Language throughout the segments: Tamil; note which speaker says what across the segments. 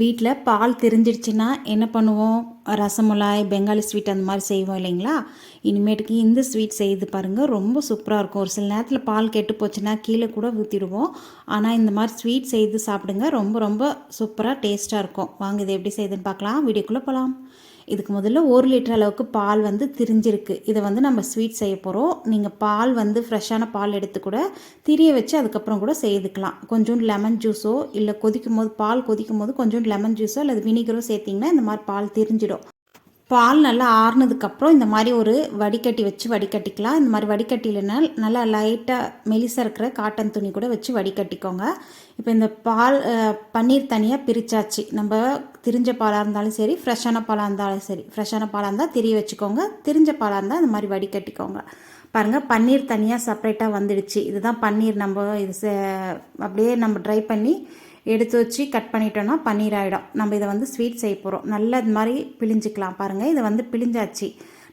Speaker 1: வீட்டில் பால் தெரிஞ்சிடுச்சுன்னா என்ன பண்ணுவோம்? ரசமலாய் பெங்காலி ஸ்வீட் அந்த மாதிரி செய்வோம் இல்லைங்களா? இனிமேட்டுக்கு இந்த ஸ்வீட் செய்து பாருங்கள் ரொம்ப சூப்பராக இருக்கும். ஒரு சில நேரத்தில் பால் கெட்டு போச்சுன்னா கீழே கூட ஊற்றிடுவோம் ஆனால் இந்த மாதிரி ஸ்வீட் செய்து சாப்பிடுங்க. ரொம்ப ரொம்ப சூப்பராக டேஸ்ட்டாக இருக்கும். வாங்க இது எப்படி செய்யுதுன்னு பார்க்கலாம். வீடியோக்குள்ளே போகலாம் இதுக்கு முதல்ல ஒரு லிட்டர் அளவுக்கு பால் வந்து திரிஞ்சிருக்கு. இதை வந்து நம்ம ஸ்வீட் செய்ய போகிறோம் நீங்கள் பால் வந்து ஃப்ரெஷ்ஷான பால் எடுத்து கூட திரிய வச்சு அதுக்கப்புறம் கூட செய்துக்கலாம். கொஞ்சோண்டு லெமன் ஜூஸோ இல்லை கொதிக்கும் போது பால் கொதிக்கும் போது கொஞ்சோண்டு லெமன் ஜூஸோ அல்லது வினிகரோ சேர்த்திங்கன்னா இந்த மாதிரி பால் திரிஞ்சிடும். பால் நல்லா ஆறுனதுக்கப்புறம் இந்த மாதிரி ஒரு வடிகட்டி வச்சு வடிகட்டிக்கலாம். இந்த மாதிரி வடிகட்டிலனா நல்லா லைட்டாக மெலிசாக இருக்கிற காட்டன் துணி கூட வச்சு வடிகட்டிக்கோங்க. இப்போ இந்த பால் பன்னீர் தனியாக பிரித்தாச்சு நம்ம திரிஞ்ச பாலாக இருந்தாலும் சரி ஃப்ரெஷ்ஷான பாலாக இருந்தாலும் சரி ஃப்ரெஷ்ஷான பாலாக இருந்தால் திரிய வச்சுக்கோங்க. திரிஞ்ச பாலாக இருந்தால் இந்த மாதிரி வடிகட்டிக்கோங்க. பாருங்கள் பன்னீர் தனியாக செப்பரேட்டாக வந்துடுச்சு. இதுதான் பன்னீர் நம்ம இது அப்படியே நம்ம ட்ரை பண்ணி எடுத்து வச்சு கட் பண்ணிட்டோன்னா பன்னீர் ஆகிடும் நம்ம இதை வந்து ஸ்வீட் செய்ய போகிறோம் நல்லா இது மாதிரி பிழிஞ்சிக்கலாம் பாருங்கள் இதை வந்து பிழிஞ்சாச்சு.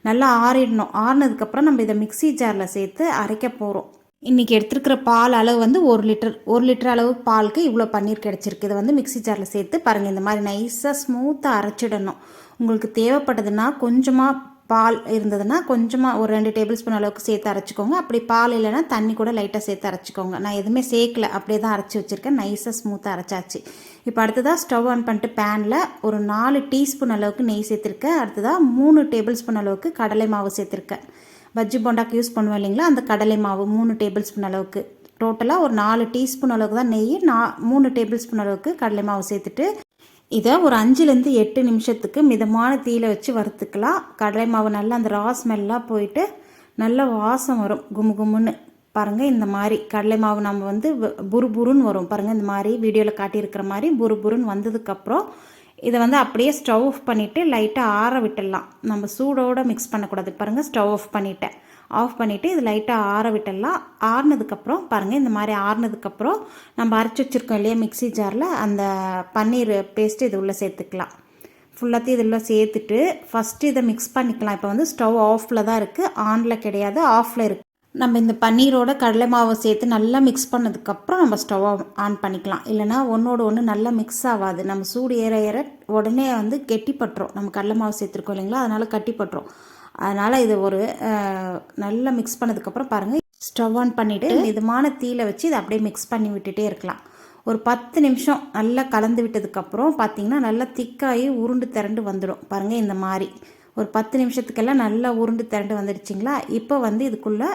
Speaker 1: நல்லா ஆறிடணும். ஆறினதுக்கப்புறம் நம்ம இதை மிக்ஸி ஜாரில் சேர்த்து அரைக்க போகிறோம் இன்றைக்கி எடுத்துருக்கிற பால் அளவு வந்து ஒரு லிட்டர் ஒரு லிட்டர் அளவு பாலுக்கு இவ்வளோ பன்னீர் கிடச்சிருக்கு. இதை வந்து மிக்ஸி ஜாரில் சேர்த்து பாருங்கள் இந்த மாதிரி நைஸாக ஸ்மூத்தாக அரைச்சிடணும். உங்களுக்கு தேவைப்பட்டதுன்னா கொஞ்சமாக பால் இருந்ததுன்னா கொஞ்சமாக ஒரு ரெண்டு டேபிள் ஸ்பூன் அளவுக்கு சேர்த்து அரைச்சிக்கோங்க. அப்படி பால் இல்லைன்னா தண்ணி கூட லைட்டாக சேர்த்து அரைச்சிக்கோங்க. நான் எதுவுமே சேர்க்கல. அப்படியே தான் அரைச்சி வச்சுருக்கேன். நைஸாக ஸ்மூத்தாக அரைச்சாச்சு. இப்போ அடுத்ததாக ஸ்டவ் ஆன் பண்ணிட்டு பேனில் ஒரு நாலு டீஸ்பூன் அளவுக்கு நெய் சேர்த்துருக்கேன். அடுத்ததாக மூணு டேபிள் ஸ்பூன் அளவுக்கு கடலை மாவு சேர்த்துருக்கேன். பஜ்ஜி போண்டாக்கு யூஸ் பண்ணுவோம் இல்லைங்களா? அந்த கடலை மாவு மூணு டேபிள் ஸ்பூன் அளவுக்கு. டோட்டலாக ஒரு நாலு டீஸ்பூன் அளவுக்கு தான் நெய் நான் மூணு டேபிள் ஸ்பூன் அளவுக்கு கடலை மாவு சேர்த்துட்டு இதை ஒரு அஞ்சுலேருந்து எட்டு நிமிஷத்துக்கு மிதமான தீயில வச்சு வறுத்துக்கலாம். கடலை மாவு நல்லா அந்த ரா ஸ்மெல்லாம் போயிட்டு நல்ல வாசம் வரும். குமு கும்முன்னு. பாருங்கள் இந்த மாதிரி கடலை மாவு நம்ம வந்து வ- புரு புருன்னு வரும். பாருங்கள் இந்த மாதிரி வீடியோவில் காட்டியிருக்கிற மாதிரி புரு புருன்னு வந்ததுக்கப்புறம் இதை வந்து அப்படியே ஸ்டவ் ஆஃப் பண்ணிவிட்டு லைட்டாக ஆற விட்டுடலாம். நம்ம சூடோடு மிக்ஸ் பண்ணக்கூடாது. பாருங்கள் ஸ்டவ் ஆஃப் பண்ணிவிட்டேன் ஆஃப் பண்ணிவிட்டு இது லைட்டாக ஆற விட்டுடலாம். ஆறுனதுக்கப்புறம் பாருங்கள் இந்த மாதிரி ஆறுனதுக்கப்புறம் நம்ம அரைச்சி வச்சுருக்கோம் இல்லையா மிக்ஸி ஜாரில் அந்த பன்னீர் பேஸ்ட்டு இது உள்ளே சேர்த்துக்கலாம். ஃபுல்லாத்தையும் இதில் சேர்த்துட்டு ஃபஸ்ட்டு இதை மிக்ஸ் பண்ணிக்கலாம். இப்போ வந்து ஸ்டவ் ஆஃபில் தான் இருக்குது ஆனில் கிடையாது ஆஃபில் இருக்குது நம்ம இந்த பன்னீரோட கடலை மாவை சேர்த்து நல்லா மிக்ஸ் பண்ணதுக்கப்புறம் நம்ம ஸ்டவ் ஆன் பண்ணிக்கலாம். இல்லைனா ஒன்றோட ஒன்று நல்லா மிக்ஸ் ஆகாது. நம்ம சூடு ஏற ஏற உடனே வந்து கெட்டிப்பட்டுரும். நம்ம கடலை மாவு சேர்த்துருக்கோம் இல்லைங்களா அதனால் கட்டிப்பட்டுரும். அதனால் இது ஒரு நல்லா மிக்ஸ் பண்ணதுக்கப்புறம் பாருங்கள் ஸ்டவ் ஆன் பண்ணிவிட்டு மிதமான தீயில வச்சு இதை அப்படியே மிக்ஸ் பண்ணி விட்டுட்டே இருக்கலாம். ஒரு பத்து நிமிஷம் நல்லா கலந்து விட்டதுக்கப்புறம் பார்த்தீங்கன்னா நல்லா திக்காகி உருண்டு திரண்டு வந்துடும். பாருங்கள் இந்த மாதிரி. ஒரு பத்து நிமிஷத்துக்கெல்லாம் நல்லா உருண்டு திரண்டு வந்துடுச்சிங்களா? இப்போ வந்து இதுக்குள்ளே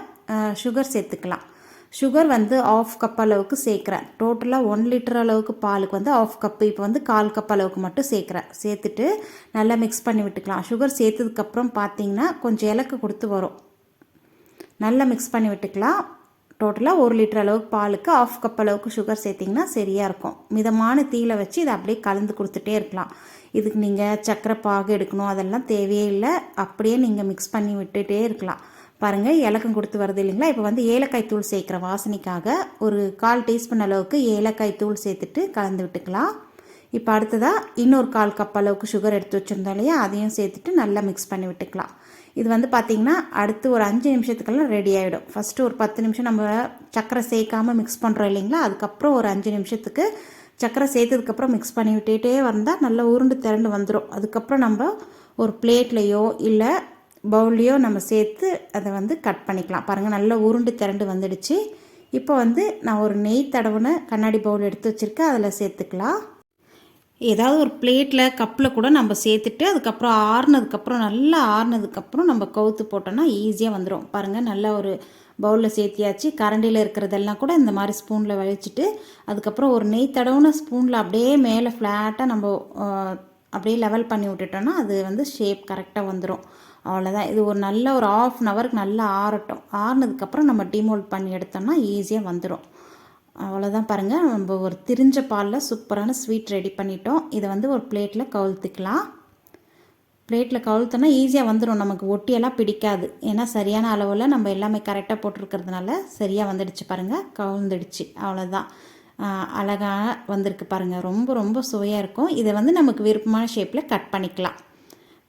Speaker 1: சுகர் சேர்த்துக்கலாம். சுகர் வந்து ஆஃப் கப் அளவுக்கு சேர்க்குறேன். டோட்டலாக ஒன் லிட்டர் அளவுக்கு பாலுக்கு வந்து ஆஃப் கப்பு இப்போ வந்து கால் கப் அளவுக்கு மட்டும் சேர்க்குறேன். சேர்த்துட்டு நல்லா மிக்ஸ் பண்ணி விட்டுக்கலாம். சுகர் சேர்த்ததுக்கப்புறம் பார்த்தீங்கன்னா கொஞ்சம் இலக்கு கொடுத்து வரும். நல்லா மிக்ஸ் பண்ணி விட்டுக்கலாம். டோட்டலாக ஒரு லிட்டர் அளவுக்கு பாலுக்கு ஆஃப் கப் அளவுக்கு சுகர் சேர்த்திங்கன்னா சரியாக இருக்கும். மிதமான தீயில வச்சு இதை அப்படியே கலந்து கொடுத்துட்டே இருக்கலாம். இதுக்கு நீங்கள் சக்கரை பாகு எடுக்கணும் அதெல்லாம் தேவையே இல்லை. அப்படியே நீங்கள் மிக்ஸ் பண்ணி விட்டுகிட்டே இருக்கலாம். பாருங்கள் ஏலக்கம் கொடுத்து வருது இல்லைங்களா? இப்போ வந்து ஏலக்காய் தூள் சேர்க்குற வாசனைக்காக ஒரு கால் டீஸ்பூன் அளவுக்கு ஏலக்காய் தூள் சேர்த்துட்டு கலந்து விட்டுக்கலாம். இப்போ அடுத்ததாக இன்னொரு கால் கப் அளவுக்கு சுகர் எடுத்து வச்சுருந்தோம் இல்லையா? அதையும் சேர்த்துட்டு நல்லா மிக்ஸ் பண்ணி விட்டுக்கலாம். இது வந்து பார்த்திங்கன்னா அடுத்து ஒரு அஞ்சு நிமிஷத்துக்கெல்லாம் ரெடி ஆகிடும் ஃபஸ்ட்டு ஒரு பத்து நிமிஷம் நம்ம சக்கரை சேர்க்காம மிக்ஸ் பண்ணுறோம் இல்லைங்களா? அதுக்கப்புறம் ஒரு அஞ்சு நிமிஷத்துக்கு சக்கரை சேர்த்ததுக்கப்புறம் மிக்ஸ் பண்ணி விட்டுகிட்டே வந்தால் நல்லா உருண்டு திரண்டு வந்துடும் அதுக்கப்புறம் நம்ம ஒரு பிளேட்லேயோ இல்லை பவுல்லையோ நம்ம சேர்த்து அதை வந்து கட் பண்ணிக்கலாம். பாருங்கள் நல்லா உருண்டு திரண்டு வந்துடுச்சு. இப்போ வந்து நான் ஒரு நெய் தடவுன கண்ணாடி பவுல் எடுத்து வச்சுருக்கேன். அதில் சேர்த்துக்கலாம். ஏதாவது ஒரு பிளேட்டில் கப்பில் கூட நம்ம சேர்த்துட்டு அதுக்கப்புறம் ஆறுனதுக்கப்புறம் நல்லா ஆறுனதுக்கப்புறம் நம்ம கவுத்து போட்டோன்னா ஈஸியாக வந்துடும் பாருங்கள் நல்லா ஒரு பவுலில் சேர்த்தியாச்சு. கரண்டியில் இருக்கிறதெல்லாம் கூட இந்த மாதிரி ஸ்பூனில் வலிச்சிட்டு அதுக்கப்புறம் ஒரு நெய் தடவுன ஸ்பூனில் அப்படியே மேலே ஃப்ளாட்டாக நம்ம அப்படியே லெவல் பண்ணி விட்டுட்டோன்னா அது வந்து ஷேப் கரெக்டாக வந்துடும் அவ்வளோதான் இது ஒரு நல்ல ஒரு ஆஃப் அன் ஹவருக்கு நல்லா ஆறட்டும். ஆறுனதுக்கப்புறம் நம்ம டிமோல்ட் பண்ணி எடுத்தோம்னா ஈஸியாக வந்துடும் அவ்வளோதான் பாருங்கள் நம்ம ஒரு திரிஞ்ச பாலில் சூப்பரான ஸ்வீட் ரெடி பண்ணிட்டோம். இதை வந்து ஒரு பிளேட்டில் கவுழ்த்துக்கலாம் பிளேட்டில் கவுழ்த்தோன்னா ஈஸியாக வந்துடும் நமக்கு ஒட்டியெல்லாம் பிடிக்காது. ஏன்னா சரியான அளவில் நம்ம எல்லாமே கரெக்டாக போட்டிருக்கிறதுனால சரியாக வந்துடுச்சு பாருங்கள் கவுழ்ந்துடுச்சு அவ்வளோதான் அழகாக வந்திருக்கு பாருங்கள் ரொம்ப ரொம்ப சுவையாக இருக்கும். இதை வந்து நமக்கு விருப்பமான ஷேப்பில் கட் பண்ணிக்கலாம்.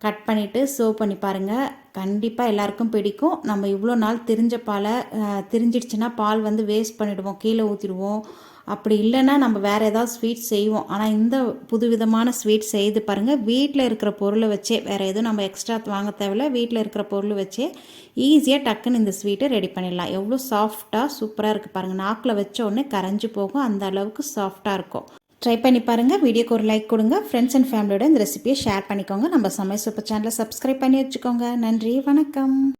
Speaker 1: கட் பண்ணிவிட்டு சர்வ் பண்ணி பாருங்கள் கண்டிப்பாக எல்லாருக்கும் பிடிக்கும். நம்ம இவ்வளோ நாள் திரிஞ்ச பாலை அஹ், திரிஞ்சிடுச்சுன்னா பால் வந்து வேஸ்ட் பண்ணிவிடுவோம் கீழே ஊற்றிடுவோம் அப்படி இல்லைன்னா நம்ம வேறு ஏதாவது ஸ்வீட் செய்வோம். ஆனால் இந்த புதுவிதமான ஸ்வீட் செய்து பாருங்கள் வீட்டில் இருக்கிற பொருளை வச்சே வேறு எதுவும் நம்ம எக்ஸ்ட்ரா வாங்க தேவையில்ல. வீட்டில் இருக்கிற பொருள் வச்சே ஈஸியாக டக்குன்னு இந்த ஸ்வீட்டை ரெடி பண்ணிடலாம். எவ்வளோ சாஃப்டாக சூப்பராக இருக்குது பாருங்கள் நாக்கில் வச்ச உடனே கரைஞ்சி போகும். அந்த அளவுக்கு சாஃப்டாக இருக்கும். ட்ரை பண்ணி பாருங்கள் வீடியோக்கு ஒரு லைக் கொடுங்க. ஃப்ரெண்ட்ஸ் அண்ட் ஃபேமிலியோட இந்த ரெசிபியை ஷேர் பண்ணிக்கோங்க. நம்ம சமையல் சூப்பர் சேனலை சப்ஸ்கிரைப் பண்ணி வச்சுக்கோங்க. நன்றி. வணக்கம்.